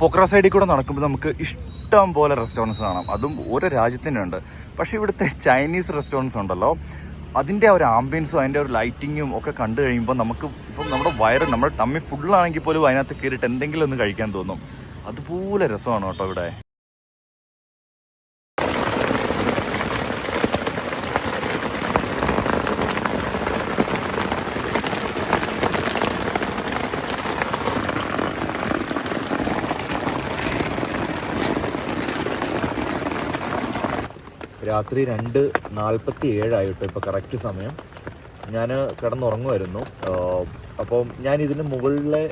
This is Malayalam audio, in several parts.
പൊക്ര സൈഡിൽ കൂടെ നടക്കുമ്പോൾ നമുക്ക് ഇഷ്ടം പോലെ റെസ്റ്റോറന്റ്സ് കാണാം. അതും ഓരോ രാജ്യത്തിന്റെ ഉണ്ട് പക്ഷേ ഇവിടുത്തെ ചൈനീസ് റെസ്റ്റോറന്റ്സ് ഉണ്ടല്ലോ. അതിന്റെ ഒരു ആംബിയൻസും അതിന്റെ ഒരു ലൈറ്റിങ്ങും ഒക്കെ കണ്ടു കഴിയുമ്പോൾ നമുക്ക് ഇപ്പം നമ്മുടെ വയറ് നമ്മുടെ ടമ്മി ഫുള്ളാണെങ്കിൽ പോലും അതിനകത്ത് കയറിയിട്ട് എന്തെങ്കിലും ഒന്ന് കഴിക്കാൻ തോന്നും. അതുപോലെ രസമാണ് കേട്ടോ ഇവിടെ. രാത്രി രണ്ട് നാൽപ്പത്തി ഏഴായിട്ട് ഇപ്പോൾ കറക്റ്റ് സമയം. ഞാൻ കിടന്നുറങ്ങുമായിരുന്നു അപ്പം ഞാൻ ഇതിന് മുകളിലെ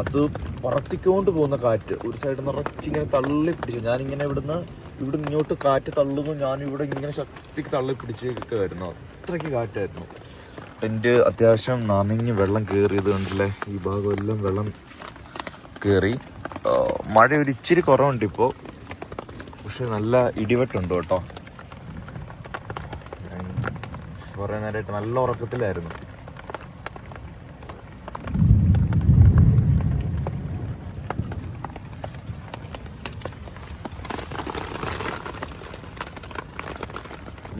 അത് പറത്തിക്കൊണ്ട് പോകുന്ന കാറ്റ് ഒരു സൈഡിൽ നിന്ന് നിറച്ചിങ്ങനെ തള്ളി പിടിച്ചു ഞാനിങ്ങനെ ഇവിടുന്ന് ഇവിടുന്ന് ഇങ്ങോട്ട് കാറ്റ് തള്ളുന്നു. ഞാൻ ഇവിടെ ഇങ്ങനെ ശക്തിക്ക് തള്ളി പിടിച്ചേക്കുമായിരുന്നു അത്രയ്ക്ക് കാറ്റായിരുന്നു. എന്റെ അത്യാവശ്യം നനഞ്ഞ് വെള്ളം കയറിയത് കൊണ്ടല്ലേ ഈ ഭാഗമെല്ലാം വെള്ളം കയറി മഴ ഒരു ഇച്ചിരി കുറവുണ്ട് ഇപ്പോൾ പക്ഷെ നല്ല ഇടിവെട്ടുണ്ട് കേട്ടോ. ഞാൻ കുറേ നേരമായിട്ട് നല്ല ഉറക്കത്തിലായിരുന്നു.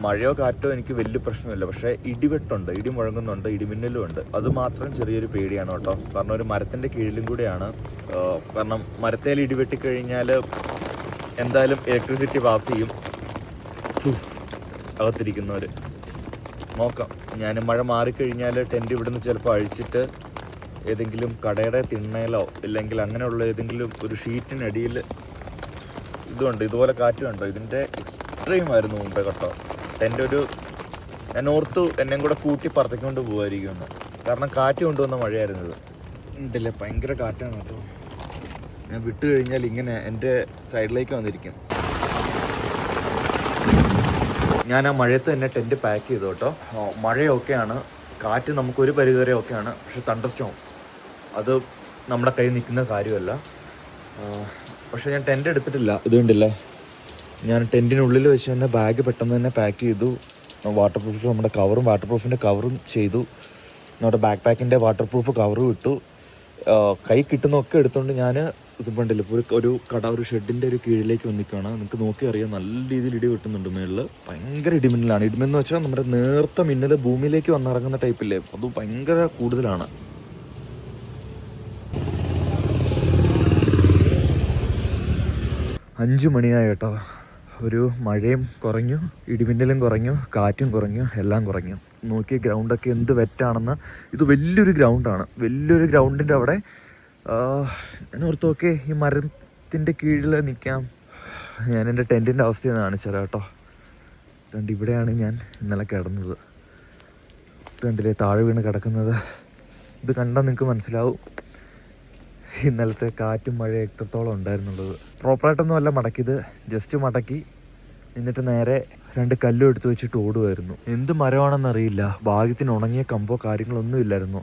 മഴയോ കാറ്റോ എനിക്ക് വലിയ പ്രശ്നമില്ല. പക്ഷേ ഇടിവെട്ടുണ്ട് ഇടി മുഴങ്ങുന്നുണ്ട് ഇടിമിന്നലും ഉണ്ട് അത് മാത്രം ചെറിയൊരു പേടിയാണ് കേട്ടോ. കാരണം ഒരു മരത്തിന്റെ കീഴിലും കൂടെയാണ്. കാരണം മരത്തേൽ ഇടിവെട്ടി കഴിഞ്ഞാൽ എന്തായാലും ഇലക്ട്രിസിറ്റി പാസ് ചെയ്യും. അകത്തിരിക്കുന്നവര്. നോക്കാം. ഞാൻ മഴ മാറിക്കഴിഞ്ഞാൽ ടെന്റ് ഇവിടുന്ന് ചിലപ്പോൾ അഴിച്ചിട്ട് ഏതെങ്കിലും കടയുടെ തിണ്ണയിലോ ഇല്ലെങ്കിൽ അങ്ങനെയുള്ള ഏതെങ്കിലും ഒരു ഷീറ്റിനടിയിൽ ഇതുണ്ട്. ഇതുപോലെ കാറ്റ് കണ്ടോ? ഇതിന്റെ എക്സ്ട്രീം ആയിരുന്നു മുമ്പേ കേട്ടോ ടെന്റ് ഒരു ഞാൻ ഓർത്തു എന്നെയും കൂടെ കൂട്ടി പറത്തിക്കൊണ്ട് പോകുമായിരിക്കുമെന്ന് കാരണം കാറ്റ് കൊണ്ടുവന്ന മഴയായിരുന്നു ഇത്. ഉണ്ടല്ലേ? ഭയങ്കര കാറ്റാണ് കേട്ടോ. ഞാൻ വിട്ടു കഴിഞ്ഞാൽ ഇങ്ങനെ എന്റെ സൈഡിലേക്ക് വന്നിരിക്കും. ഞാൻ ആ മഴയത്ത് തന്നെ ടെന്റ് പാക്ക് ചെയ്തു കേട്ടോ മഴയൊക്കെയാണ്. കാറ്റ് നമുക്ക് ഒരു പരിധിവരെ ഒക്കെയാണ് പക്ഷെ തണ്ടസ്റ്റോം അത് നമ്മുടെ കയ്യിൽ നിൽക്കുന്ന കാര്യമല്ല. പക്ഷേ ഞാൻ ടെന്റ് എടുത്തിട്ടില്ല. ഇത് കണ്ടില്ലേ? ഞാൻ ടെന്റിനുള്ളിൽ വെച്ച് തന്നെ ബാഗ് പെട്ടെന്ന് തന്നെ പാക്ക് ചെയ്തു. വാട്ടർ പ്രൂഫ് നമ്മുടെ കവറും വാട്ടർ പ്രൂഫിന്റെ കവറും ചെയ്തു. നമ്മുടെ ബാക്ക് പാക്കിന്റെ വാട്ടർ പ്രൂഫ് കവറും ഇട്ടു. കൈ കിട്ടുന്നൊക്കെ എടുത്തുകൊണ്ട് ഞാൻ ഇത് പണ്ടില്ല ഒരു ഒരു കട ഒരു ഷെഡിന്റെ ഒരു കീഴിലേക്ക് വന്നിക്കാണ്. നിങ്ങൾക്ക് നോക്കി അറിയാം നല്ല രീതിയിൽ ഇടി വെട്ടുന്നുണ്ട് മേളിൽ ഭയങ്കര ഇടിമിന്നലാണ്. ഇടിമെന്ന് വെച്ചാൽ നമ്മുടെ നേർത്ത മിന്നൽ ഭൂമിയിലേക്ക് വന്നിറങ്ങുന്ന ടൈപ്പില്ലേ അത് ഭയങ്കര കൂടുതലാണ്. അഞ്ച് മണിയായി കേട്ടോ ഒരു മഴയും കുറഞ്ഞു ഇടിമിന്നലും കുറഞ്ഞു കാറ്റും കുറഞ്ഞു എല്ലാം കുറഞ്ഞു. നോക്കിയ ഗ്രൗണ്ടൊക്കെ എന്ത് വെറ്റാണെന്ന്. ഇത് വലിയൊരു ഗ്രൗണ്ടാണ് വലിയൊരു ഗ്രൗണ്ടിന്റെ അവിടെ ഞാൻ ഈ മരത്തിന്റെ കീഴിൽ നിൽക്കാം ഞാൻ എന്റെ ടെന്റിന്റെ അവസ്ഥയൊന്ന് കാണിച്ചാൽ കേട്ടോ. കണ്ട് ഇവിടെയാണ് ഞാൻ ഇന്നലെ കിടന്നത്. കണ്ടില്ലേ താഴെ വീണ് കിടക്കുന്നത്. ഇത് കണ്ടാൽ നിങ്ങൾക്ക് മനസ്സിലാവും. ഇന്നലത്തെ കാറ്റും മഴയും എത്രത്തോളം ഉണ്ടായിരുന്നുള്ളത്. പ്രോപ്പറായിട്ടൊന്നും അല്ല മടക്കിയത്. ജസ്റ്റ് മടക്കി. എന്നിട്ട് നേരെ രണ്ട് കല്ലും എടുത്ത് വെച്ചിട്ട് ഓടുമായിരുന്നു എന്ത് മരമാണെന്നറിയില്ല. ഭാഗ്യത്തിന് ഉണങ്ങിയ കമ്പോ കാര്യങ്ങളൊന്നും ഇല്ലായിരുന്നു.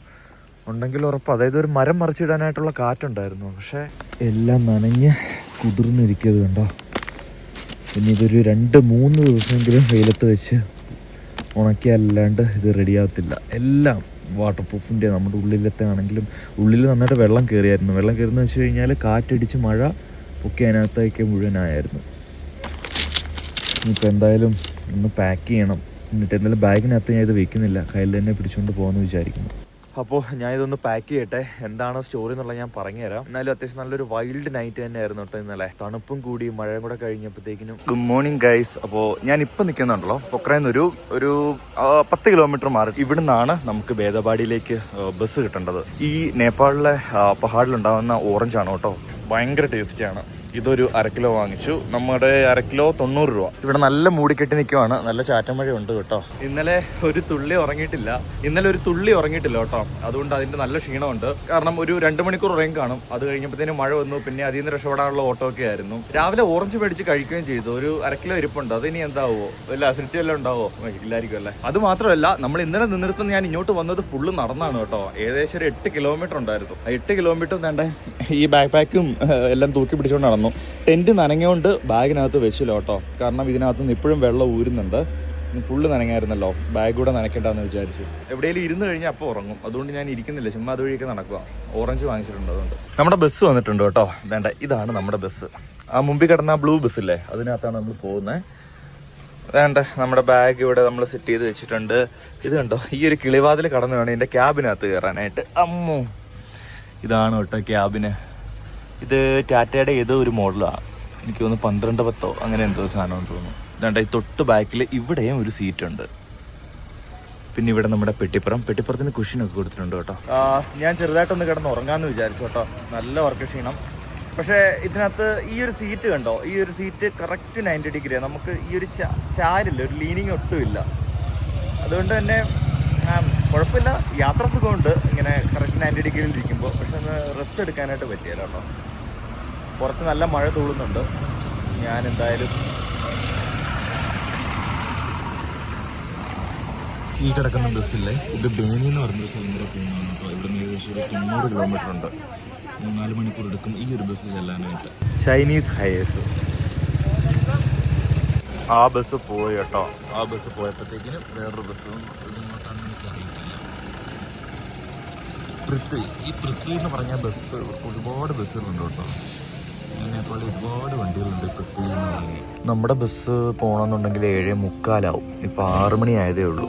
ഉണ്ടെങ്കിൽ ഉറപ്പ്. അതായത് ഒരു മരം മറിച്ചിടാനായിട്ടുള്ള കാറ്റുണ്ടായിരുന്നു. പക്ഷേ എല്ലാം നനഞ്ഞ് കുതിർന്നിരിക്കുന്നത് കണ്ടോ? ഇനി ഇതൊരു രണ്ട് മൂന്ന് ദിവസമെങ്കിലും വെയിലത്ത് വെച്ച് ഉണക്കിയല്ലാണ്ട് ഇത് റെഡിയാകത്തില്ല എല്ലാം വാട്ടർ പ്രൂഫിന്റെ നമ്മുടെ ഉള്ളിലത്തെ ആണെങ്കിലും ഉള്ളിൽ നന്നായിട്ട് വെള്ളം കയറിയായിരുന്നു. വെള്ളം കയറുന്ന വെച്ച് കഴിഞ്ഞാൽ കാറ്റടിച്ച് മഴ ഒക്കെ അതിനകത്തേക്ക് മുഴുവനായിരുന്നു. ഇനിയിപ്പോൾ എന്തായാലും ഒന്ന് പാക്ക് ചെയ്യണം. എന്നിട്ട് എന്തായാലും ബാഗിനകത്ത് ഞാൻ ഇത് വെക്കുന്നില്ല. കയ്യിൽ തന്നെ പിടിച്ചുകൊണ്ട് പോകാമെന്ന് വിചാരിക്കുന്നു. അപ്പോൾ ഞാൻ ഇതൊന്ന് പാക്ക് ചെയ്യട്ടെ. എന്താണ് സ്റ്റോറി എന്നുള്ളത് ഞാൻ പറഞ്ഞുതരാം. എന്നാലും അത്യാവശ്യം നല്ലൊരു വൈൽഡ് നൈറ്റ് തന്നെ ആയിരുന്നു കേട്ടോ ഇന്നലെ. തണുപ്പും കൂടി മഴയും കൂടെ കഴിഞ്ഞപ്പോഴത്തേക്കിനും. ഗുഡ് മോർണിംഗ് ഗൈസ് അപ്പോൾ ഞാൻ ഇപ്പം നിൽക്കുന്നുണ്ടല്ലോ. പൊക്രയിൽ ഒരു പത്ത് കിലോമീറ്റർ മാറി. ഇവിടുന്നാണ് നമുക്ക് ഭേദപാടിയിലേക്ക് ബസ് കിട്ടേണ്ടത്. ഈ നേപ്പാളിലെ പഹാഡിലുണ്ടാകുന്ന ഓറഞ്ചാണ് കേട്ടോ. ഭയങ്കര ടേസ്റ്റിയാണ് ഇതൊരു അരക്കിലോ കിലോ വാങ്ങിച്ചു. നമ്മുടെ അരക്കിലോ കിലോ തൊണ്ണൂറ് രൂപ. ഇവിടെ നല്ല മൂടിക്കെട്ടി നിൽക്കുവാണ് നല്ല ചാറ്റമഴ ഉണ്ട് കേട്ടോ. ഇന്നലെ ഒരു തുള്ളി ഉറങ്ങിയിട്ടില്ല. ഇന്നലെ ഒരു തുള്ളി ഉറങ്ങിയിട്ടില്ല കേട്ടോ. അതുകൊണ്ട് അതിന്റെ നല്ല ക്ഷീണമുണ്ട്. കാരണം ഒരു രണ്ട് മണിക്കൂർ ഉറങ്ങി കാണും. അത് കഴിഞ്ഞപ്പോഴത്തേനും മഴ വന്നു. പിന്നെ അതിൽ നിന്ന് രക്ഷപ്പെടാനുള്ള ഓട്ടോ ഒക്കെ ആയിരുന്നു. രാവിലെ ഓറഞ്ച് മേടിച്ച് കഴിക്കുകയും ചെയ്തു. ഒരു അരക്കിലോ കിലോ ഇരിപ്പുണ്ട്. അത് ഇനി എന്താവോ? വല്ല അസിഡിറ്റി വല്ലതും ഉണ്ടാവോ? ഇല്ലായിരിക്കും അല്ലേ? അത് മാത്രമല്ല നമ്മൾ ഇന്നലെ നിന്നിടത്തുനിന്ന് ഞാൻ ഇങ്ങോട്ട് വന്നത് ഫുള്ള് നടന്നാണ് കേട്ടോ. ഏകദേശം ഒരു എട്ട് കിലോമീറ്റർ ഉണ്ടായിരുന്നു. ആ എട്ട് കിലോമീറ്റർ വേണ്ട ഈ ബാക്ക് പാക്കും എല്ലാം തൂക്കി പിടിച്ചുകൊണ്ട് നടന്നു. ടെന്റ് നനഞ്ഞുകൊണ്ട് ബാഗിനകത്ത് വെച്ചില്ല കേട്ടോ. കാരണം ഇതിനകത്ത് നിന്ന് ഇപ്പോഴും വെള്ളം ഊരുന്നുണ്ട്. ഫുള്ള് നനങ്ങായിരുന്നല്ലോ ബാഗ് കൂടെ നനയ്ക്കേണ്ടെന്ന് വിചാരിച്ചു. എവിടെയെങ്കിലും ഇരുന്ന് കഴിഞ്ഞാൽ അപ്പോൾ ഉറങ്ങും. അതുകൊണ്ട് ഞാൻ ഇരിക്കുന്നില്ല. ചുമ്മാ അതുവഴിയൊക്കെ നടക്കുക ഓറഞ്ച് വാങ്ങിച്ചിട്ടുണ്ട് അതുകൊണ്ട്. നമ്മുടെ ബസ് വന്നിട്ടുണ്ട് കേട്ടോ. വേണ്ട ഇതാണ് നമ്മുടെ ബസ് ആ മുമ്പിൽ കിടന്ന ബ്ലൂ ബസ് ഇല്ലേ? അതിനകത്താണ് നമ്മൾ പോകുന്നത്. വേണ്ട നമ്മുടെ ബാഗ് ഇവിടെ നമ്മൾ സെറ്റ് ചെയ്ത് വെച്ചിട്ടുണ്ട്. ഇത് കണ്ടോ? ഈ ഒരു കിളിവാതിൽ കടന്നു വേണം എന്റെ ക്യാബിനകത്ത് കയറാനായിട്ട്. അമ്മോ. ഇതാണ് കേട്ടോ ക്യാബിന് ഇത് ടാറ്റയുടെ ഏതോ ഒരു മോഡലാണ് എനിക്ക് തോന്നുന്നു പന്ത്രണ്ട് പത്തോ അങ്ങനെ എന്തോ സാധനമെന്ന് തോന്നുന്നു. ഇതാണ്ട് ഈ തൊട്ട് ബാക്കിൽ ഇവിടെയും ഒരു സീറ്റുണ്ട്. പിന്നെ ഇവിടെ നമ്മുടെ പെട്ടിപ്പുറം. പെട്ടിപ്പുറത്തിന് കുഷനൊക്കെ കൊടുത്തിട്ടുണ്ട് കേട്ടോ. ഞാൻ ചെറുതായിട്ടൊന്ന് കിടന്ന് ഉറങ്ങാന്ന് വിചാരിച്ചു കേട്ടോ. നല്ല വർക്ക് ക്ഷീണം. പക്ഷേ ഇതിനകത്ത് ഈ ഒരു സീറ്റ് കണ്ടോ? ഈ ഒരു സീറ്റ് കറക്റ്റ് നയന്റി ഡിഗ്രിയാണ് നമുക്ക് ഈ ഒരു ചാരില്ല. ഒരു ലീനിങ് ഒട്ടുമില്ല അതുകൊണ്ട് തന്നെ കുഴപ്പമില്ല. യാത്ര സുഖമുണ്ട്. ഇങ്ങനെ കറക്റ്റ് നയന്റി ഡിഗ്രിയിൽ ഇരിക്കുമ്പോൾ പക്ഷെ ഒന്ന് റെസ്റ്റ് എടുക്കാനായിട്ട് പറ്റിയല്ല കേട്ടോ. പുറത്ത് നല്ല മഴ തൂളുന്നുണ്ട്. ഞാൻ എന്തായാലും ഈ കിടക്കുന്ന ബസ്സില്ലേ? ഇത് ബേനി എന്ന് പറഞ്ഞൊരു സ്ഥലം വരെ പോകുന്നതാണ് അപ്പോൾ ഇവിടെ നിന്ന് ഏകദേശം ഒരു തൊണ്ണൂറ് കിലോമീറ്റർ ഉണ്ട്. മൂന്നാൽ മണിക്കൂർ എടുക്കും ഈ ഒരു ബസ് ചെല്ലാനായിട്ട്. ചൈനീസ് ഹൈവേസ് ആ ബസ് പോയി കേട്ടോ. ആ ബസ് പോയപ്പോഴത്തേക്കിനും വേറൊരു ബസ് പൃഥ്വി. ഈ പൃഥ്വി എന്ന് പറഞ്ഞ ബസ് ഒരുപാട് ബസ്സുകളുണ്ട് കേട്ടോ. ഇതിനെപ്പോലെ ഒരുപാട് വണ്ടികളുണ്ട് പൃഥ്വി എന്ന് പറഞ്ഞ് നമ്മുടെ ബസ് പോകണമെന്നുണ്ടെങ്കിൽ ഏഴ് മുക്കാലാവും. ഇപ്പോൾ ആറ് മണി ആയതേ ഉള്ളൂ.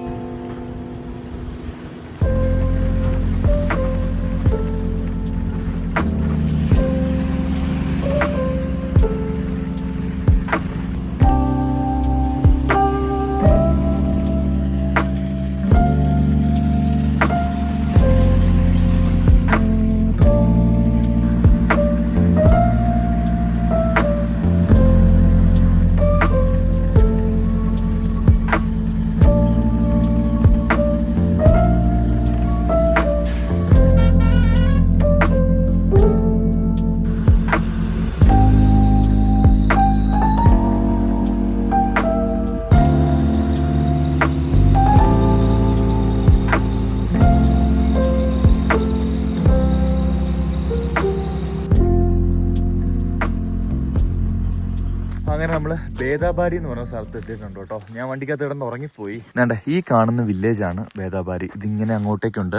അങ്ങനെ നമ്മൾ ബേദാബാരി എന്ന് പറഞ്ഞ സ്ഥലത്ത് എത്തിയിട്ടുണ്ട് കേട്ടോ. ഞാൻ വണ്ടിക്കകത്ത് കിടന്ന് ഉറങ്ങിപ്പോയി. വേണ്ട ഈ കാണുന്ന വില്ലേജ് ആണ് ബേദാബാരി ഇതിങ്ങനെ അങ്ങോട്ടേക്കുണ്ട്.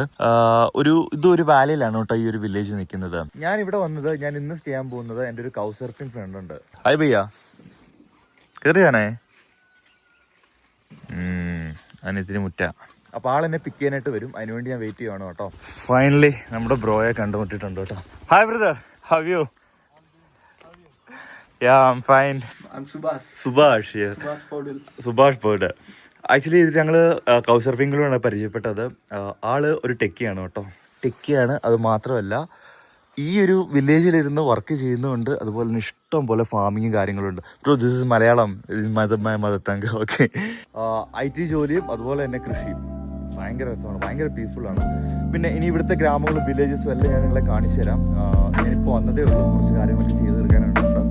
ഒരു ഇത് ഒരു വാലയിലാണ് കേട്ടോ ഈ ഒരു വില്ലേജ് നിൽക്കുന്നത്. ഞാൻ ഇവിടെ വന്നത് ഞാൻ ഇന്ന് സ്റ്റേ ചെയ്യാൻ പോകുന്നത് എന്റെ ഒരു കൗ സർഫിംഗ് ഫ്രണ്ട് ഉണ്ട്. ഹായ് ഭയ്യ കയറിയാണേ അതിനിത്തിരി മുറ്റ. അപ്പോൾ ആൾ എന്നെ പിക്ക് ചെയ്യാനായിട്ട് വരും. അതിനുവേണ്ടി ഞാൻ വെയിറ്റ് ചെയ്യുവാണ് കേട്ടോ. ഫൈനലി നമ്മുടെ ബ്രോയെ കണ്ടുമുട്ടിട്ടുണ്ട് കേട്ടോ. Hi brother how you yeah fine. Subhash. Subhash pod actually ഇത് ഞങ്ങൾ കൗസർഫിങ്ങിലൂടെയാണ് പരിചയപ്പെട്ടത്. ആൾ ഒരു ടെക്കിയാണ് കേട്ടോ. ടെക്കിയാണ് അത് മാത്രമല്ല ഈ ഒരു വില്ലേജിലിരുന്ന് വർക്ക് ചെയ്യുന്നുണ്ട് അതുപോലെ തന്നെ ഇഷ്ടം പോലെ ഫാമിങ്ങും കാര്യങ്ങളുണ്ട് bro this is Malayalam. മതമായ mother tongue okay I T ജോലിയും അതുപോലെ തന്നെ കൃഷിയും. ഭയങ്കര രസമാണ്. ഭയങ്കര പീസ്ഫുൾ ആണ്. പിന്നെ ഇനി ഇവിടുത്തെ ഗ്രാമങ്ങളും വില്ലേജസും എല്ലാം ഞാൻ നിങ്ങളെ കാണിച്ചു തരാം ഞാനിപ്പോൾ വന്നതേ ഉള്ളൂ. കുറച്ച് കാര്യങ്ങളൊക്കെ ചെയ്തു തീർക്കാനായിട്ടുണ്ട്